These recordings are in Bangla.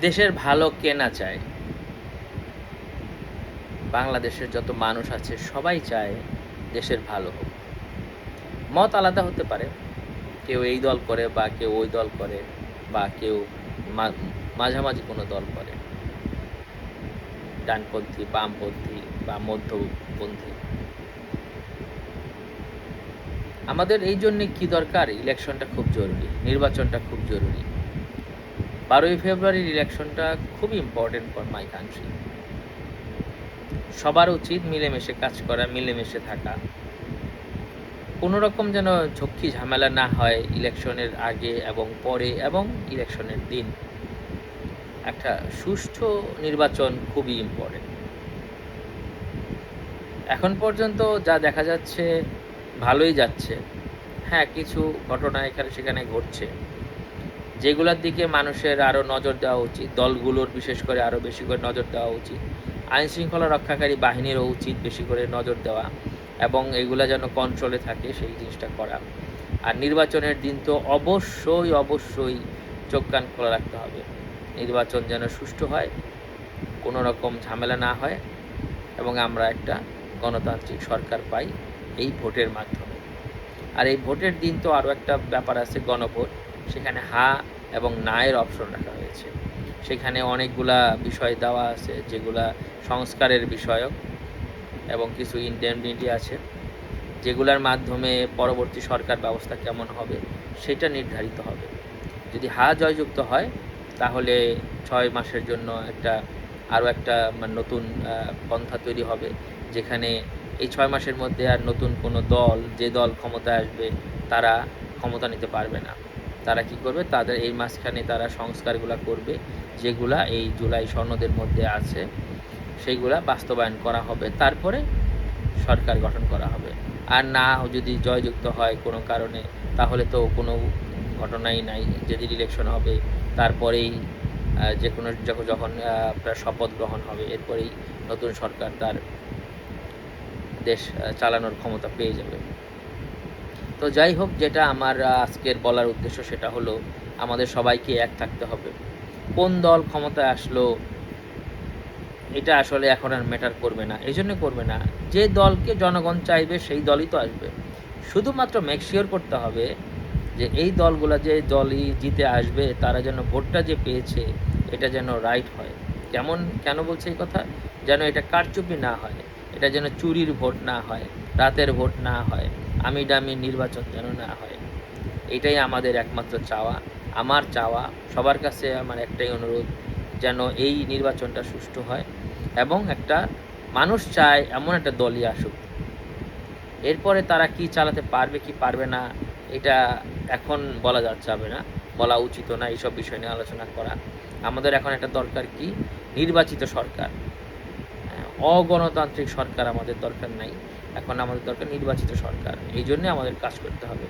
দেশের ভালো কে না চায়? বাংলাদেশের যত মানুষ আছে, সবাই চায় দেশের ভালো হোক। মত আলাদা হতে পারে। কেউ এই দল করে বা কেউ ওই দল করে বা কেউ মাঝামাঝি কোনো দল করে। ডানপন্থী, বামপন্থী বা মধ্যপন্থী। আমাদের এই জন্যে কি দরকার? ইলেকশনটা খুব জরুরি, নির্বাচনটা খুব জরুরি। বারোই ফেব্রুয়ারির ইলেকশনটা খুব ইম্পর্টেন্ট ফর মাই কান্ট্রি সবার উচিত মিলেমিশে কাজ করা, মিলেমিশে থাকা। কোনো রকম যেন ঝক্কি ঝামেলা না হয় ইলেকশনের আগে এবং পরে এবং ইলেকশনের দিন। একটা সুষ্ঠু নির্বাচন খুবই ইম্পর্টেন্ট এখন পর্যন্ত যা দেখা যাচ্ছে ভালোই যাচ্ছে। হ্যাঁ কিছু ঘটনা এখানে সেখানে ঘটছে। যেগুলোর দিকে মানুষের আরও নজর দেওয়া উচিত, দলগুলোর বিশেষ করে আরও বেশি করে নজর দেওয়া উচিত আইন শৃঙ্খলা রক্ষাকারী বাহিনীরও উচিত বেশি করে নজর দেওয়া এবং এগুলা যেন কন্ট্রোলে থাকে সেই জিনিসটা করা। আর নির্বাচনের দিন তো অবশ্যই অবশ্যই চোখ কান খোলা রাখতে হবে। নির্বাচন যেন সুষ্ঠু হয়, কোনো রকম ঝামেলা না হয় এবং আমরা একটা গণতান্ত্রিক সরকার পাই এই ভোটের মাধ্যমে। আর এই ভোটের দিন তো আরও একটা ব্যাপার আছে গণভোট। সেখানে হা এবং নায়ের অপশন রাখা হয়েছে। সেখানে অনেকগুলা বিষয় দেওয়া আছে, যেগুলা সংস্কারের বিষয়ক এবং কিছু ইন্ডেমনিটি আছে, যেগুলোর মাধ্যমে পরবর্তী সরকার ব্যবস্থা কেমন হবে সেটা নির্ধারিত হবে। যদি হা জয়যুক্ত হয়, তাহলে ছয় মাসের জন্য একটা আরও একটা মানে নতুন পন্থা তৈরি হবে, যেখানে এই ছয় মাসের মধ্যে আর নতুন কোনো দল, যে দল ক্ষমতায় আসবে, তারা ক্ষমতা নিতে পারবে না। তারা কি করবে? তাদের এই মাঝখানে তারা সংস্কারগুলো করবে, যেগুলা এই জুলাই সনদের মধ্যে আছে, সেইগুলা বাস্তবায়ন করা হবে। তারপরে সরকার গঠন করা হবে। আর না যদি জয়যুক্ত হয় কোনো কারণে, তাহলে তো কোনো ঘটনাই নাই। যেদিন ইলেকশন হবে, তারপরেই যে কোনো যখন শপথ গ্রহণ হবে, এরপরেই নতুন সরকার তার দেশ চালানোর ক্ষমতা পেয়ে যাবে। তো যাই হোক, যেটা আমার আজকের বলার উদ্দেশ্য সেটা হলো আমাদের সবাইকে এক থাকতে হবে। কোন দল ক্ষমতায় আসলো, এটা আসলে এখন আর ম্যাটার করবে না। এই জন্য করবে না। যে দলকে জনগণ চাইবে, সেই দলই তো আসবে। শুধুমাত্র মেকশিওর করতে হবে যে এই দলগুলো যে দলই জিতে আসবে, তারা যেন ভোটটা যে পেয়েছে, এটা যেন রাইট হয়। কেমন, কেন বলছে এই কথা? যেন এটা কারচুপি না হয়, এটা যেন চুরির ভোট না হয়, রাতের ভোট না হয়। আমি ডামি নির্বাচন যেন না হয়। এটাই আমাদের একমাত্র চাওয়া। আমার চাওয়া সবার কাছে আমার একটাই অনুরোধ যেন এই নির্বাচনটা সুষ্ঠু হয় এবং একটা মানুষ চায় এমন একটা দলই আসুক। এরপরে তারা কি চালাতে পারবে কি পারবে না এটা এখন বলা যাবে না বলা উচিত না এইসব বিষয় নিয়ে আলোচনা করা। আমাদের এখন একটা দরকার কি? নির্বাচিত সরকার। হ্যাঁ, অগণতান্ত্রিক সরকার আমাদের দরকার নাই। এখন আমাদের দরকার নির্বাচিত সরকার। এই জন্যে আমাদের কাজ করতে হবে।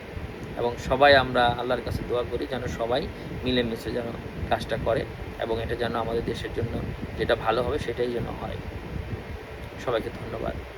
এবং সবাই আমরা আল্লাহর কাছে দোয়া করি যেন সবাই মিলেমিশে যেন কাজটা করে এবং এটা যেন আমাদের দেশের জন্য যেটা ভালো হবে সেটাই যেন হয়। সবাইকে ধন্যবাদ।